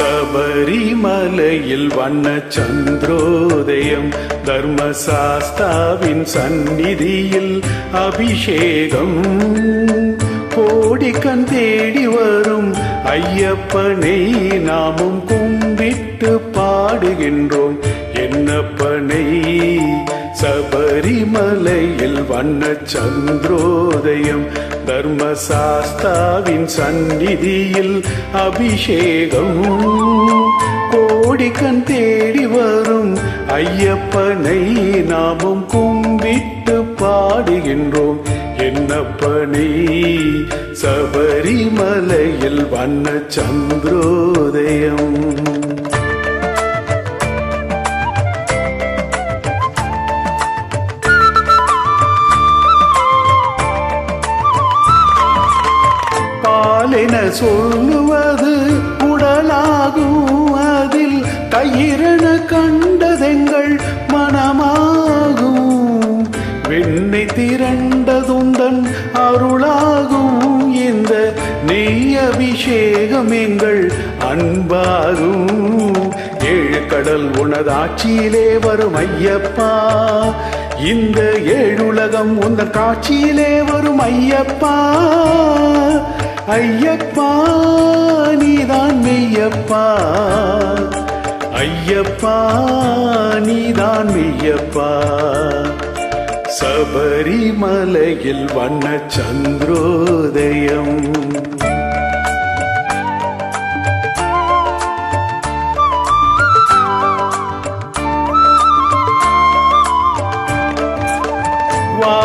சபரிமலையில் வண்ண சந்திரோதயம் தர்மசாஸ்தாவின் சந்நிதியில் அபிஷேகம். கோடிக்கண் தேடி வரும் ஐயப்பனை நாமும் கும்பிட்டு பாடுகின்றோம். என்னப்பனை? சபரிமலையில் வண்ண சந்திரோதயம் தர்மசாஸ்தாவின் சந்நிதியில் அபிஷேகம். கோடிக்கண் தேடி வரும் ஐயப்பனை நாமும் கும்பிட்டு பாடுகின்றோம். என்னப்பனை சபரிமலையில் வண்ண சந்திரோதயம். பாலென சொல்லுவது உடலாகும் அதில் தயிரென கண்டதெங்கள் மனமாகும். வெண்ணை திரண்டதுந்தன் அருளாகும். இந்த நெய் அபிஷேகம் எங்கள் அன்பாகும். ஏழு கடல் உனதாட்சியிலே வரும் ஐயப்பா. இந்த ஏழுலகம் உந்த காட்சியிலே வரும் ஐயப்பா. ஐயப்பா நீதான் மெய்யப்பா. ஐயப்பா நீதான் மெய்யப்பா. சபரிமலையில் வண்ண சந்திரோதயம்.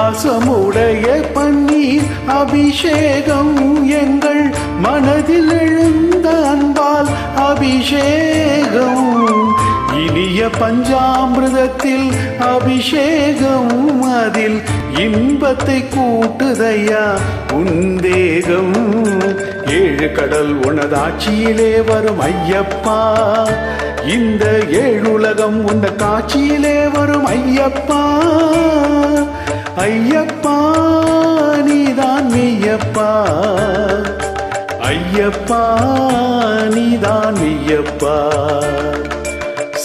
பாசமுடைய பன்னீர் அபிஷேகம் எங்கள் மனதில் எழுந்த அன்பால் அபிஷேகம். இனிய பஞ்சாமிரதத்தில் அபிஷேகம் அதில் இன்பத்தை கூட்டுதையா உந்தேகம் ஏழு கடல் உனதாட்சியிலே வரும் ஐயப்பா. இந்த ஏழுலகம் உந்த காட்சியிலே வரும் ஐயப்பா. ஐயப்பா நீதான் மெய்யப்பா. ஐயப்பா நீதான் மெய்யப்பா.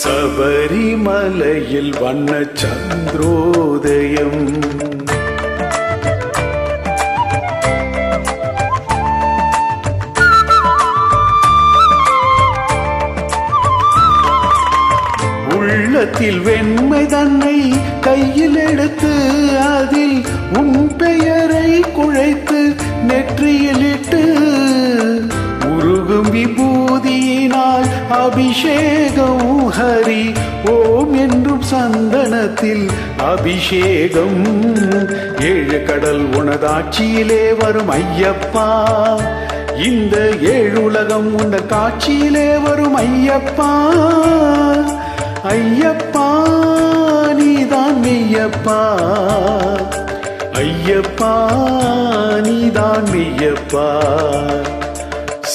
சபரிமலையில் வண்ண சந்திரோதயம். உள்ளத்தில் வெண்மை தன்னை கையில் எடுத்து அதில் உன் பெயரை குழைத்து நெற்றியில் இட்டு உருகும் விபூதியினால் அபிஷேகம் ஹரி ஓம் என்றும் சந்தனத்தில் அபிஷேகம். ஏழு கடல் உனதாட்சியிலே வரும் ஐயப்பா. இந்த ஏழுலகம் உண்ட காட்சியிலே வரும் ஐயப்பா. ஐயப்பா நீதான் மெய்யப்பா. ஐயப்பா நீதான் மெய்யப்பா.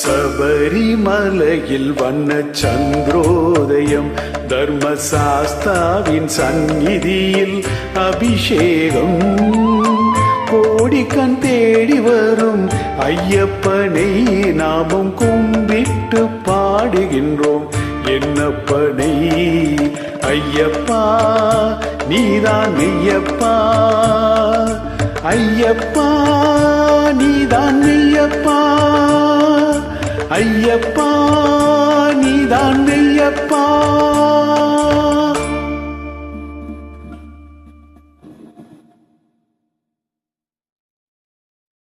சபரிமலையில் வண்ண சந்திரோதயம் தர்மசாஸ்தாவின் சந்நிதியில் அபிஷேகம். கோடிக்கண் தேடி வரும் ஐயப்பனை நாமும் கும்பிட்டு பாடுகின்றோம். என்னப்பனை ஐயப்பா நீதான் மெய்யப்பா. ஐயப்பா நீதான் மெய்யப்பா. ஐயப்பா நீதான் மெய்யப்பா.